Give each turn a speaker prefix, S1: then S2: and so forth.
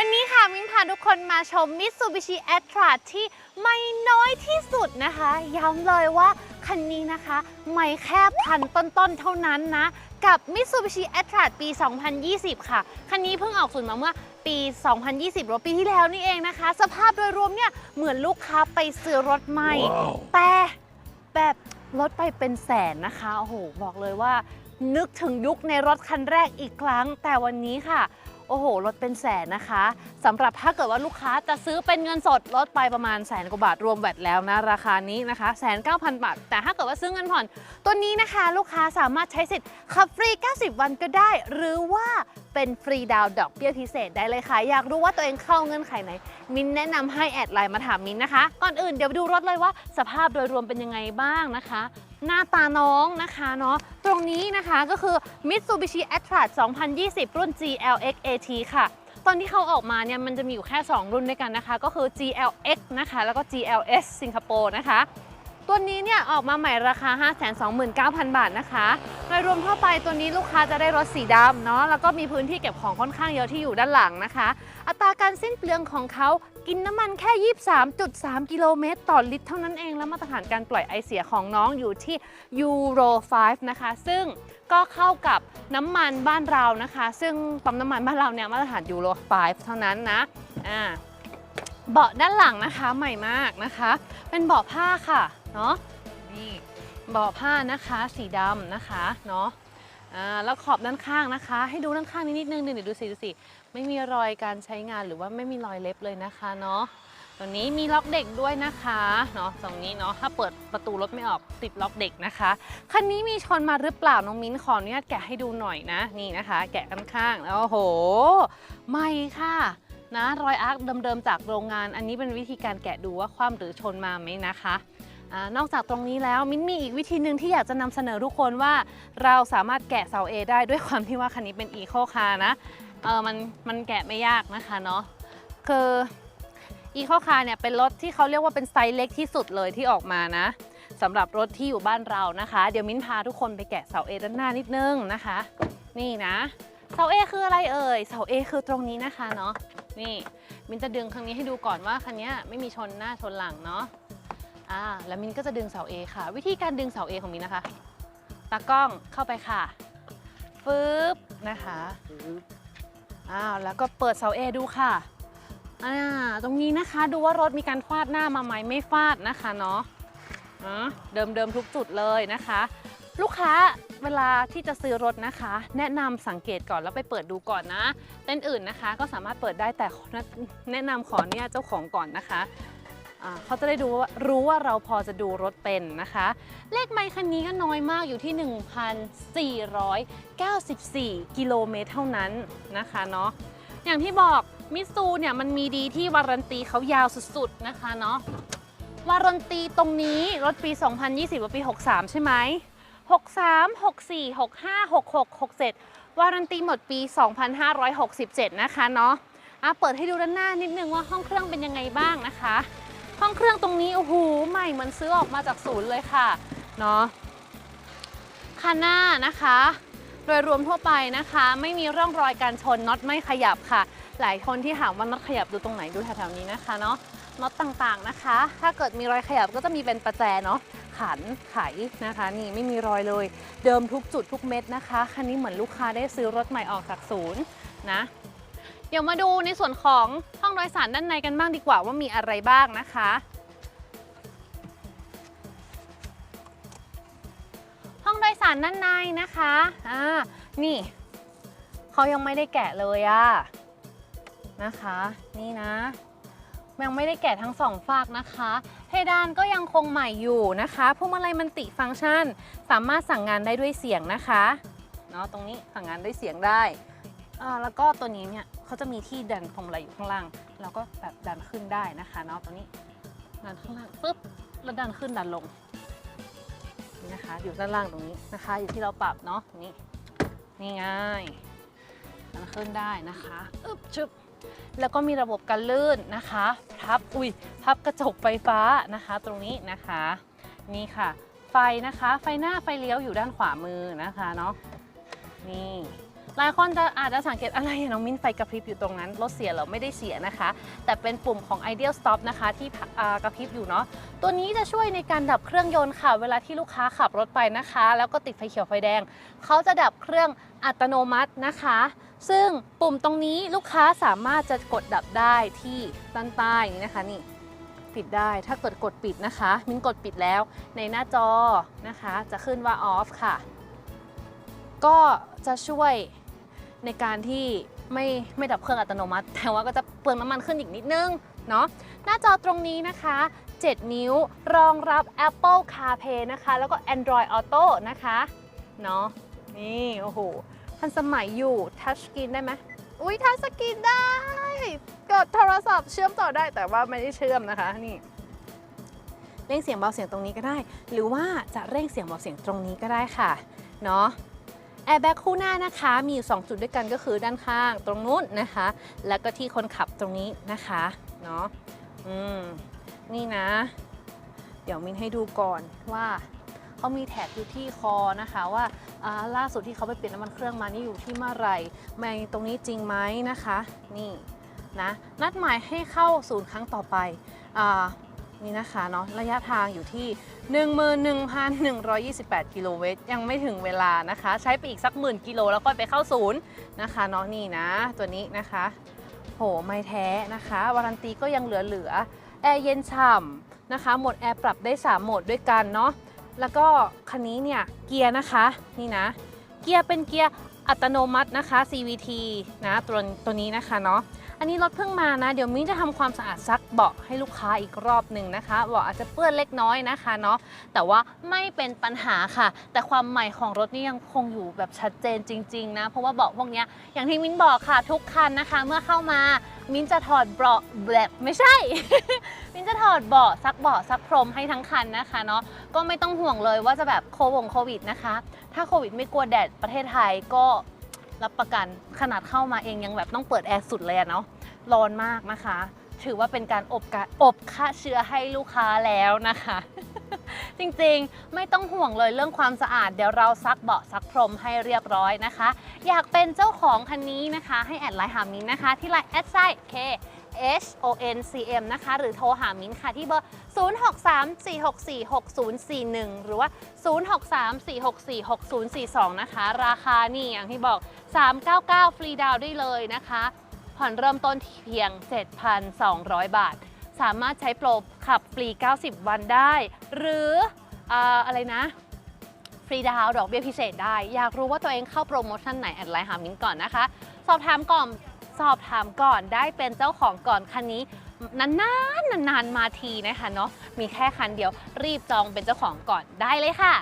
S1: วันนี้ค่ะมิ้นพาทุกคนมาชม Mitsubishi a t r a ที่ไม่น้อยที่สุดนะคะ ย้ำเลยว่าคันนี้นะคะ ไม่แค่พันต้นๆเท่านั้นนะ กับ Mitsubishi a t r a ปี 2020 ค่ะ คันนี้เพิ่งออกศูนย์มาเมื่อปี 2020 หรือปีที่แล้วนี่เองนะคะ สภาพโดยรวมเนี่ยเหมือนลูกค้าไปซื้อรถใหม่แต่แบบรถไปเป็นแสนนะคะ โอ้โห บอกเลยว่า นึกถึงยุคในรถคันแรกอีกครั้ง แต่วันนี้ค่ะ โอ้โหรถเป็นแสนนะคะสำหรับถ้าเกิดว่าลูกค้าจะซื้อเป็นเงินสดลดไปประมาณแสนกว่าบาทรวมแวดแล้วนะ ราคานี้นะคะแสนเก้าพันบาท แต่ถ้าเกิดว่าซื้อเงินผ่อน ตัวนี้นะคะ ลูกค้าสามารถใช้สิทธิ์ขับฟรี 90 วันก็ได้ หรือว่าเป็นฟรีดาวน์ดอกเบี้ยพิเศษได้เลยค่ะ อยากรู้ว่าตัวเองเข้าเงื่อนไขไหน มินแนะนำให้แอดไลน์มาถามมินนะคะ ก่อนอื่นเดี๋ยวไปดูรถเลยว่าสภาพโดยรวมเป็นยังไงบ้างนะคะ หน้าตาน้องนะคะเนาะตรงนี้นะคะก็คือ Mitsubishi a t r a 2020 รุ่น GLX AT ค่ะ ตอนที่เขาออกมาเนี่ยมันจะมีอยู่แค่ 2 รุ่นด้วยกันนะคะ ก็คือ GLX นะคะ แล้วก็ GLS สิงคโปร์นะคะ ตัวนี้เนี่ยออกมาใหม่ราคา 529,000 บาทนะคะโดยรวมทั่วไปตัวนี้ลูกค้าจะได้รถสีดำเนาะแล้วก็มีพื้นที่เก็บของค่อนข้างเยอะที่อยู่ด้านหลังนะคะ อัตราการสิ้นเปลืองของเขากินน้ำมันแค่ 23.3 กิโลเมตร ต่อลิตรเท่านั้นเอง และมาตรฐานการปล่อยไอเสียของน้องอยู่ที่ยูโร 5 นะคะ ซึ่งก็เข้ากับน้ำมันบ้านเรานะคะ ซึ่งปั๊มน้ำมันบ้านเราเนี่ยมาตรฐานยูโร 5 เท่านั้นนะอ่าเบาะด้านหลังนะคะใหม่มากนะคะ เป็นเบาะผ้าค่ะ เนาะนี่เบาะผ้านะคะสีดำนะคะเนาะแล้วขอบด้านข้างนะคะ ให้ดูด้านข้างนิดนิดนึงเดี๋ยวดูสิดูสิไม่มีรอยการใช้งานหรือว่าไม่มีรอยเล็บเลยนะคะเนาะตัวนี้มีล็อกเด็กด้วยนะคะเนาะตรงนี้เนาะถ้าเปิดประตูรถไม่ออกติดล็อกเด็กนะคะคันนี้มีชนมาหรือเปล่าน้องมิ้นขออนุญาตแกะให้ดูหน่อยนะนี่นะคะ แกะด้านข้างแล้วโอ้โหใหม่ค่ะนะรอยอาร์คเดิมๆจากโรงงาน อันนี้เป็นวิธีการแกะดูว่าคว่ำหรือชนมาไหมนะคะ อนอกจากตรงนี้แล้วมิ้นมีอีกวิธีหนึ่งที่อยากจะนำเสนอทุกคนว่า เราสามารถแกะเสา A ได้ด้วยความที่ว่าคันนี้เป็นอีโคคาร์นะเออมันมันแกะไม่ยากนะคะเนาะคืออีโคคาร์เนี่ยเป็นรถที่เขาเรียกว่าเป็นไซส์เล็กที่สุดเลยที่ออกมานะสำหรับรถที่อยู่บ้านเรานะคะ เดี๋ยวมิ้นพาทุกคนไปแกะเสา A ด้านหน้านิดนึงนะคะ นี่นะเสา A คืออะไรเอ่ยเสา A คือตรงนี้นะคะเนาะนี่มินจะดึงครั้งนี้ให้ดูก่อนว่าคันนี้ไม่มีชนหน้าชนหลังเนาะ อ่าแล้วมินก็จะดึงเสา A ค่ะ วิธีการดึงเสา A ของมินนะคะ ตากล้องเข้าไปค่ะฟึบนะคะอ้าวแล้วก็เปิดเสา A ดูค่ะอ่าตรงนี้นะคะดูว่ารถมีการฟาดหน้ามาไหมไม่ฟาดนะคะเนาะอ่าเดิมเดิมๆทุกจุดเลยนะคะ ลูกค้าเวลาที่จะซื้อรถนะคะ แนะนำสังเกตก่อนแล้วไปเปิดดูก่อนนะเต้นอื่นนะคะ ก็สามารถเปิดได้แต่แนะนำขอเนี่ยเจ้าของก่อนนะคะ อ่าเขาจะได้ดูว่ารู้ว่าเราพอจะดูรถเป็นนะคะ เลขไมค์คันนี้ก็น้อยมากอยู่ที่ 1,494 กิโลเมตรเท่านั้นนะคะเนาะอย่างที่บอกมิซูเนี่ยมันมีดีที่วารันตีเขายาวสุดๆนะคะเนาะวารันตีตรงนี้รถปี 2020กับปี 63 ใช่ไหม63 64 65 66 67 วารันตีหมดปี 2567 นะคะเนาะอะเปิดให้ดูด้านหน้านิดนึงว่าห้องเครื่องเป็นยังไงบ้างนะคะ ห้องเครื่องตรงนี้โอ้โหใหม่เหมือนซื้อออกมาจากศูนย์เลยค่ะเนาะคันหน้านะคะ โดยรวมทั่วไปนะคะ ไม่มีร่องรอยการชนน็อตไม่ขยับค่ะ หลายคนที่ถามว่าน็อตขยับดูตรงไหนดูแถวๆนี้นะคะเนาะน็อตต่างๆนะคะ ถ้าเกิดมีรอยขยับก็จะมีเป็นประแจเนาะขันไขนะคะ นี่ไม่มีรอยเลย เดิมทุกจุดทุกเม็ดนะคะ คันนี้เหมือนลูกค้าได้ซื้อรถใหม่ออกจากศูนย์นะ เดี๋ยวมาดูในส่วนของห้องโดยสารด้านในกันบ้างดีกว่าว่ามีอะไรบ้างนะคะ ห้องโดยสารด้านในนะคะอ่านี่เขายังไม่ได้แกะเลยอะนะคะ นี่นะยังไม่ได้แกะทั้งสองฝากนะคะเพดานก็ยังคงใหม่อยู่นะคะพวงมาลัยมันติฟังก์ชัน สามารถสั่งงานได้ด้วยเสียงนะคะเนาะตรงนี้สั่งงานด้วยเสียงได้อ่าแล้วก็ตัวนี้เนี่ย เขาจะมีที่ดันพวงมาลัยอยู่ข้างล่างแล้วก็แบบดันขึ้นได้นะคะเนาะตัวนี้ดันข้างล่างปุ๊บแล้วดันขึ้นดันลงนี่นะคะ อยู่ด้านล่างตรงนี้นะคะ อยู่ที่เราปรับเนาะนี้นี่ง่ายดันขึ้นได้นะคะอึ๊บชึบแล้วก็มีระบบกันลื่นนะคะพับอุ้ยพับกระจกไฟฟ้านะคะ ตรงนี้นะคะ นี่ค่ะ ไฟนะคะ ไฟหน้าไฟเลี้ยวอยู่ด้านขวามือนะคะเนาะนี่ หลายคนจะอาจจะสังเกตอะไรอะน้องมิ้นไฟกระพริบอยู่ตรงนั้นรถเสียเหรอไม่ได้เสียนะคะ แต่เป็นปุ่มของ Ideal Stop นะคะที่กระพริบอยู่เนาะตัวนี้จะช่วยในการดับเครื่องยนต์ค่ะ เวลาที่ลูกค้าขับรถไปนะคะ แล้วก็ติดไฟเขียวไฟแดง เขาจะดับเครื่องอัตโนมัตินะคะ ซึ่งปุ่มตรงนี้ลูกค้าสามารถจะกดดับได้ที่ด้านใต้นี้นะคะนี่ปิดได้ถ้าเกิดกดปิดนะคะ มิ้นกดปิดแล้วในหน้าจอนะคะ จะขึ้นว่า off ค่ะ ก็จะช่วย ในการที่ไม่ไม่ดับเครื่องอัตโนมัติ แต่ว่าก็จะเปลืองน้ำมันขึ้นอีกนิดนึงเนาะหน้าจอตรงนี้นะคะ 7 นิ้วรองรับ Apple CarPlay นะคะ แล้วก็ Android Auto นะคะเนาะนี่โอ้โหทันสมัยอยู่ทัชสกรีนได้ไหมอุ้ยทัชสกรีนได้กดโทรศัพท์เชื่อมต่อได้แต่ว่าไม่ได้เชื่อมนะคะนี่เร่งเสียงเบาเสียงตรงนี้ก็ได้ หรือว่าจะเร่งเสียงเบาเสียงตรงนี้ก็ได้ค่ะเนาะ แอร์แบ็กคู่หน้านะคะ มีอยู่ 2 จุดด้วยกันก็คือด้านข้างตรงนู้นนะคะ แล้วก็ที่คนขับตรงนี้นะคะเนาะอืมนี่นะ เดี๋ยวมินให้ดูก่อนว่าเขามีแท็กอยู่ที่คอนะคะว่าล่าสุดที่เขาไปเปลี่ยนน้ำมันเครื่องมานี่อยู่ที่เมื่อไหร่ไม่ตรงนี้จริงไหมนะคะ นี่นะนัดหมายให้เข้าศูนย์ครั้งต่อไปอนี่นะคะเนาะระยะทางอยู่ที่ 11,128 กิโลเมตรยังไม่ถึงเวลานะคะ ใช้ไปอีกสักหมื่นกิโลแล้วก็ไปเข้าศูนย์นะคะเนาะนี่นะ ตัวนี้นะคะ โหไม่แท้นะคะ วารันตีก็ยังเหลือๆแอร์เย็นฉ่ำนะคะโหมดแอร์ปรับได้ 3 โหมดด้วยกันเนาะแล้วก็คันนี้เนี่ยเกียร์นะคะนี่นะ เกียร์เป็นเกียร์อัตโนมัตินะคะ CVT นะตัวตัวนี้นะคะเนาะ อันนี้รถเพิ่งมานะ เดี๋ยวมิ้นจะทำความสะอาดซักเบาะให้ลูกค้าอีกรอบหนึ่งนะคะเบาะอาจจะเปื้อนเล็กน้อยนะคะเนาะแต่ว่าไม่เป็นปัญหาค่ะ แต่ความใหม่ของรถนี่ยังคงอยู่แบบชัดเจนจริง ๆ นะ เพราะว่าเบาะพวกนี้อย่างที่มิ้นบอกค่ะทุกคันนะคะ เมื่อเข้ามามิ้นจะถอดเบาะแบบไม่ใช่ มิ้นจะถอดเบาะซักเบาะซักพรมให้ทั้งคันนะคะเนาะก็ไม่ต้องห่วงเลยว่าจะแบบโควงโควิดนะคะ ถ้าโควิดไม่กลัวแดดประเทศไทยก็ รับประกันขนาดเข้ามาเองยังแบบต้องเปิดแอร์สุดเลยเนาะร้อนมากนะคะ ถือว่าเป็นการอบกะอบฆ่าเชื้อให้ลูกค้าแล้วนะคะ จริงๆไม่ต้องห่วงเลยเรื่องความสะอาด เดี๋ยวเราซักเบาะซักพรมให้เรียบร้อยนะคะ อยากเป็นเจ้าของคันนี้นะคะ ให้แอดไลน์หามินนะคะ ที่ไลน์แอดไซน์ K H O N C M นะคะ หรือโทรหามินค่ะที่เบอร์ 0634646041 หรือว่า 0634646042 นะคะ ราคานี่อย่างที่บอก 399 ฟรีดาวน์ได้เลยนะคะ ผ่อนเริ่มต้นเพียง 7,200 บาท สามารถใช้โปรขับฟรี 90 วันได้ หรืออ่าอะไรนะฟรีดาวน์ดอกเบี้ยพิเศษได้ อยากรู้ว่าตัวเองเข้าโปรโมชั่นไหนแอดไลน์หามิ้นก่อนนะคะ สอบถามก่อน สอบถามก่อนได้เป็นเจ้าของก่อนคันนี้นานๆนานๆมาทีนะคะเนาะมีแค่คันเดียวรีบจองเป็นเจ้าของก่อนได้เลยค่ะ